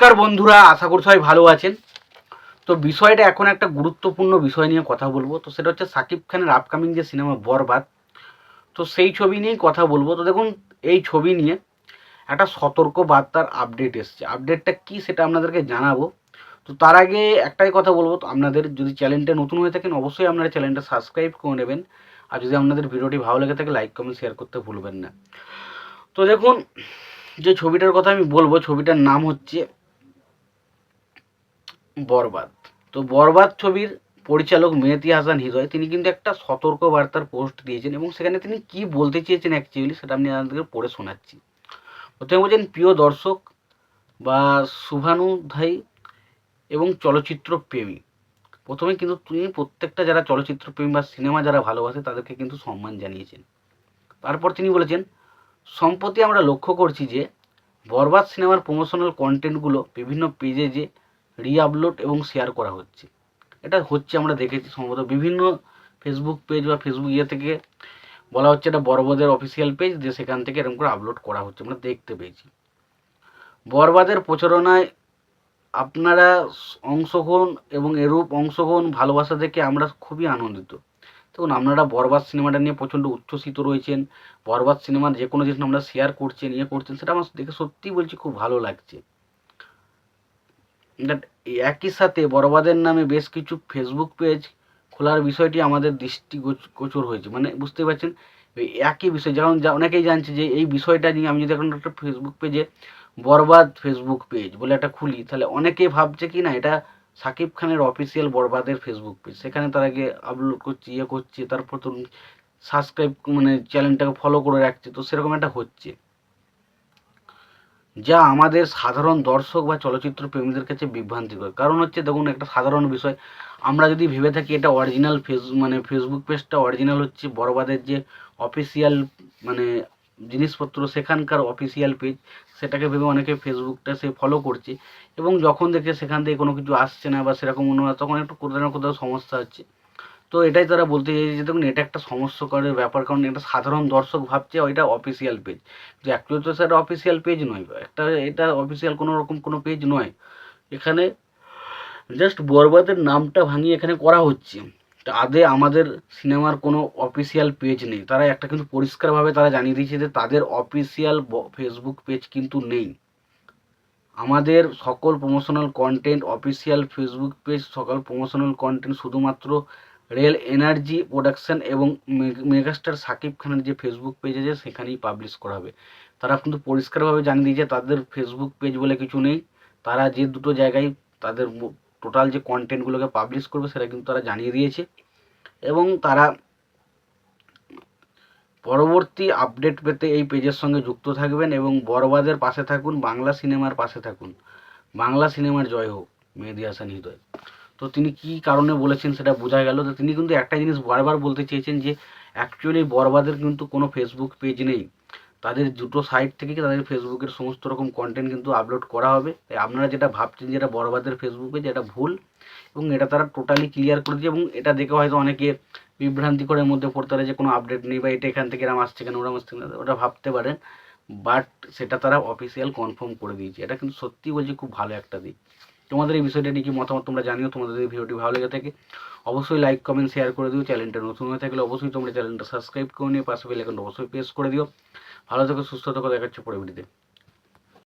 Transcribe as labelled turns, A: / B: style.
A: নমস্কার বন্ধুরা, আশা করি সবাই ভালো আছেন। তো বিষয়টা এখন একটা গুরুত্বপূর্ণ বিষয় নিয়ে কথা বলব। তো সেটা হচ্ছে সাকিব খানের আপকামিং যে সিনেমা বরবাদ, তো সেই ছবি নিয়েই কথা বলব। তো দেখুন, এই ছবি নিয়ে একটা সতর্ক বার্তার আপডেট এসছে। আপডেটটা কি সেটা আপনাদেরকে জানাব। তো তার আগে একটাই কথা বলব, তো আপনাদের যদি চ্যানেলটা নতুন হয়ে থাকেন, অবশ্যই আপনারা চ্যানেলটা সাবস্ক্রাইব করে নেবেন। আর যদি আপনাদের ভিডিওটি ভালো লেগে থাকে লাইক কমেন্ট শেয়ার করতে ভুলবেন না। তো দেখুন, যে ছবিটার কথা আমি বলব, ছবিটার নাম হচ্ছে বরবাদ। তো বরবাদ ছবির পরিচালক মেহেদি হাসান হৃদয়, তিনি কিন্তু একটা সতর্ক বার্তার পোস্ট দিয়েছেন এবং সেখানে তিনি কি বলতে চেয়েছেন অ্যাকচুয়ালি সেটা আমি আপনাদেরকে পড়ে শোনাচ্ছি। প্রথমে বলছেন, প্রিয় দর্শক বা শুভানুধ্যায়ী এবং চলচ্চিত্র প্রেমী। প্রথমে কিন্তু তিনি প্রত্যেকটা যারা চলচ্চিত্র প্রেমী বা সিনেমা যারা ভালোবাসে তাদেরকে কিন্তু সম্মান জানিয়েছেন। তারপর তিনি বলেছেন, সম্প্রতি আমরা লক্ষ্য করছি যে বরবাদ সিনেমার প্রমোশনাল কন্টেন্টগুলো বিভিন্ন পেজে যে রিআপলোড এবং শেয়ার করা হচ্ছে। এটা হচ্ছে আমরা দেখেছি সম্ভবত বিভিন্ন ফেসবুক পেজ বা ফেসবুক ইয়ে থেকে বলা হচ্ছে এটা বরবাদের অফিসিয়াল পেজ যে সেখান থেকে এরকম করে আপলোড করা হচ্ছে, আমরা দেখতে পেয়েছি। বরবাদের প্রচারণায় আপনারা অংশগ্রহণ এবং এরূপ অংশগ্রহণ ভালোবাসা দেখে আমরা খুবই আনন্দিত। দেখুন, আপনারা বরবাদ সিনেমাটা নিয়ে প্রচণ্ড উচ্ছ্বসিত রয়েছেন বরবাদ সিনেমার যে কোনো জিনিস আমরা শেয়ার করছেন ইয়ে করছেন, সেটা আমার দেখে সত্যিই বলছি খুব ভালো লাগছে। একই সাথে বরবাদের নামে বেশ কিছু ফেসবুক পেজ খোলার বিষয়টি আমাদের দৃষ্টি গোচ- গোচর হয়েছে। মানে বুঝতে পারছেন? একই বিষয়। যেমন অনেকেই জানছে যে এই বিষয়টা নিয়ে আমি যদি এখন একটা ফেসবুক পেজে বরবাদ ফেসবুক পেজ বলে একটা খুলি, তাহলে অনেকে ভাবছে কি না এটা সাকিব খানের অফিসিয়াল বরবাদের ফেসবুক পেজ সেখানে তারা গিয়ে আপলোড করছে ইয়ে করছে, তারপর তো সাবস্ক্রাইব মানে চ্যানেলটাকে ফলো করে রাখছে। তো সেরকম একটা হচ্ছে। যা আমাদের সাধারণ দর্শক বা চলচ্চিত্র প্রেমীদের কাছে বিভ্রান্তিকর। কারণ হচ্ছে, দেখুন, একটা সাধারণ বিষয়। আমরা যদি ভেবে থাকি, এটা অরিজিনাল ফেস মানে ফেসবুক পেজটা অরিজিনাল হচ্ছে, বড়বাদের যে অফিসিয়াল মানে জিনিসপত্র, সেখানকার অফিসিয়াল পেজ সেটাকে ভেবে অনেকে ফেসবুকটা সে ফলো করছে। এবং যখন দেখে সেখান থেকে কোনো কিছু আসছে না বা সেরকম হয় তখন একটু কোথাও না কোথাও সমস্যা হচ্ছে। তো এটাই তারা বলতে চাইছে যে, দেখুন, এটা একটা সমস্যাকরের ব্যাপার, কারণ এটা সাধারণ দর্শক ভাবছে ওইটা অফিসিয়াল পেজ যে অ্যাকচুয়ালি তো সেটা অফিসিয়াল পেজ নয়, একটা, এটা অফিসিয়াল কোনো রকম কোনো পেজ নয়। এখানে জাস্ট বরবাদের নামটা ভাঙিয়ে এখানে করা হচ্ছে। আদে আমাদের সিনেমার কোনো অফিসিয়াল পেজ নেই। তারা একটা কিন্তু পরিষ্কারভাবে তারা জানিয়ে দিয়েছে যে, তাদের অফিসিয়াল ফেসবুক পেজ কিন্তু নেই। আমাদের সকল promotional content official Facebook page সকল প্রমোশনাল কন্টেন্ট শুধুমাত্র রেল এনার্জি প্রোডাকশন এবং মেগাস্টার সাকিব খানের যে ফেসবুক পেজ আছে সেখানেই পাবলিশ করা হবে। তারা কিন্তু পরিষ্কারভাবে জানিয়ে দিয়েছে, তাদের ফেসবুক পেজ বলে কিছু নেই। তারা যে দুটো জায়গায় তাদের টোটাল যে কন্টেন্টগুলোকে পাবলিশ করবে সেটা কিন্তু তারা জানিয়ে দিয়েছে। এবং তারা পরবর্তী আপডেট পেতে এই পেজের সঙ্গে যুক্ত থাকবেন এবং বরবাদের পাশে থাকুন, বাংলা সিনেমার পাশে থাকুন। বাংলা সিনেমার জয় হোক, মেহেদি হাসান হৃদয়। তো তিনি কি কারণে বলেছেন সেটা বোঝা গেল তো তিনি কিন্তু একটা জিনিস বারবার বলতে চেয়েছেন যে অ্যাকচুয়ালি বরবাদের কিন্তু কোনো ফেসবুক পেজ নেই। তাদের দুটো সাইট থেকে তাদের ফেসবুকের সমস্ত রকম কন্টেন্ট কিন্তু আপলোড করা হবে? তাই আপনারা যেটা ভাবছেন যেটা বরবাদের ফেসবুক পেজ এটা ভুল এবং এটা তারা টোটালি ক্লিয়ার করে দিয়েছে এবং এটা দেখে হয়তো অনেকে বিভ্রান্তিকরের মধ্যে পড়তে পারে যে কোনো আপডেট নেই বা এটা এখান থেকে এরম আসছে কেন, ওরম আসছে কেন, ওটা ভাবতে পারেন। বাট সেটা তারা অফিসিয়াল কনফার্ম করে দিয়েছে। এটা কিন্তু সত্যি বলছি খুব ভালো একটা দিক। তোমাদের এই বিষয়টা নিয়ে কি মতামত তোমরা জানিও, তোমাদের এই ভিডিওটি ভালো লেগে থাকে, অবশ্যই লাইক কমেন্ট শেয়ার করে দিও চ্যানেলটা নতুন হয়ে থাকলে অবশ্যই তোমরা চ্যানেলটা সাবস্ক্রাইব করে নিও, পাশে বেল আইকনটা অবশ্যই প্রেস করে দিও। ভালো থেকো, সুস্থ থেকো দেখাচ্ছে পরে ভিডিওতে